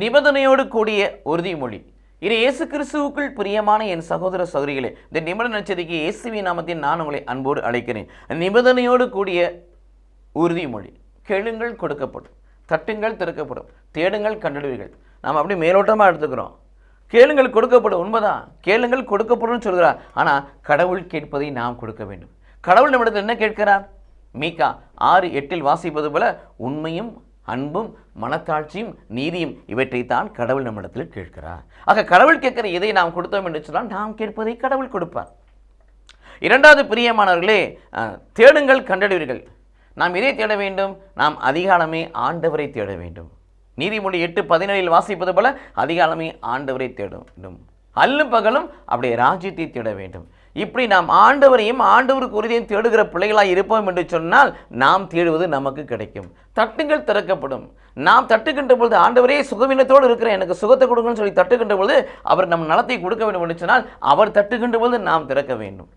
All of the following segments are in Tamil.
நிபந்தனையோடு கூடிய உறுதிமொழி. இது இயேசு கிறிஸ்துவுக்குள் பிரியமான என் சகோதர சகோதரிகளே இந்த நிபந்தனை நச்சரிக்கை இயேசுவின் நாமத்தில் நான் உங்களை அன்போடு அழைக்கிறேன். நிபந்தனையோடு கூடிய உறுதிமொழி. கேளுங்கள் கொடுக்கப்படும். தட்டுங்கள் திறக்கப்படும். தேடுங்கள் கண்டடுவீர்கள் நாம் அப்படி மேலோட்டமாக எடுத்துக்கிறோம். கேளுங்கள் கொடுக்கப்படும். உண்மைதான். கேளுங்கள் கொடுக்கப்படும்னு சொல்கிறார். ஆனால் கடவுள் கேட்பதை நாம் கொடுக்க வேண்டும். கடவுள் நம்மிடத்தில் என்ன கேட்கிறார்? மீகா ஆறு எட்டில் வாசிப்பது போல உண்மையும் அன்பும் மனத்தாட்சியும் நீதியும் இவற்றைத்தான் கடவுள் நம்மிடத்தில் கேட்கிறார். ஆக கடவுள் கேட்கிற இதை நாம் கொடுத்தோம் என்று சொன்னால் நாம் கேட்பதை கடவுள் கொடுப்பார். இரண்டாவது பிரியமானவர்களே தேடுங்கள் கண்டடைவீர்கள் நாம் எதை தேட வேண்டும்? நாம் அதிகாலமே ஆண்டவரை தேட வேண்டும். நீதிமொழி எட்டு பதினேழில் வாசிப்பது போல அதிகாலமே ஆண்டவரை தேட வேண்டும். அல்லும் பகலும் அப்படியே ராஜ்யத்தை தேட வேண்டும். இப்படி நாம் ஆண்டவரையும் ஆண்டவருக்கு உறுதியும் தேடுகிற பிள்ளைகளாக இருப்போம் என்று சொன்னால் நாம் தேடுவது நமக்கு கிடைக்கும். தட்டுங்கள் திறக்கப்படும். நாம் தட்டுகின்ற பொழுது ஆண்டவரே சுகவீனத்தோடு இருக்கிறேன் எனக்கு சுகத்தை கொடுங்கன்னு சொல்லி தட்டுகின்ற பொழுது அவர் நம் நலத்தை கொடுக்க வேண்டும் என்று சொன்னால் அவர் தட்டுகின்ற பொழுது நாம் திறக்க வேண்டும்.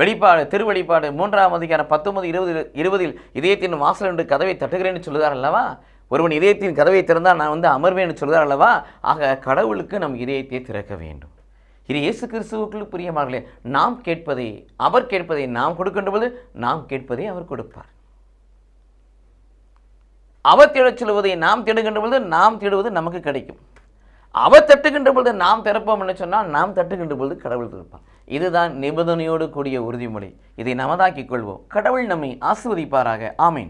வெளிப்பாடு திருவெளிப்பாடு மூன்றாம் அதிகாரம் பத்தொன்பது இருபது இருபதில் இதயத்தின் வாசல் என்று கதவை தட்டுகிறேன்னு சொல்லுதார் அல்லவா? ஒருவன் இதயத்தின் கதவை திறந்தால் நான் வந்து அமர்வேன்னு சொல்லுதார் அல்லவா? ஆக கடவுளுக்கு நம் இதயத்தை திறக்க வேண்டும். இது இயேசு கிறிஸ்துவுக்குள் பிரியமானங்களே நாம் கேட்பதை அவர் கேட்பதை நாம் கொடுக்கின்ற போது நாம் கேட்பதை அவர் கொடுப்பார். அவர் தேடச் சொல்வதை நாம் தேடுகின்ற பொழுது நாம் தேடுவது நமக்கு கிடைக்கும். அவர் தட்டுகின்ற பொழுது நாம் திறப்போம் சொன்னால் நாம் தட்டுகின்ற பொழுது கடவுள் திறப்பார் இதுதான் நிபந்தனையோடு கூடிய உறுதிமொழி. இதை நமதாக்கிக் கொள்வோம். கடவுள் நம்மை ஆசிர்வதிப்பாராக. ஆமீன்.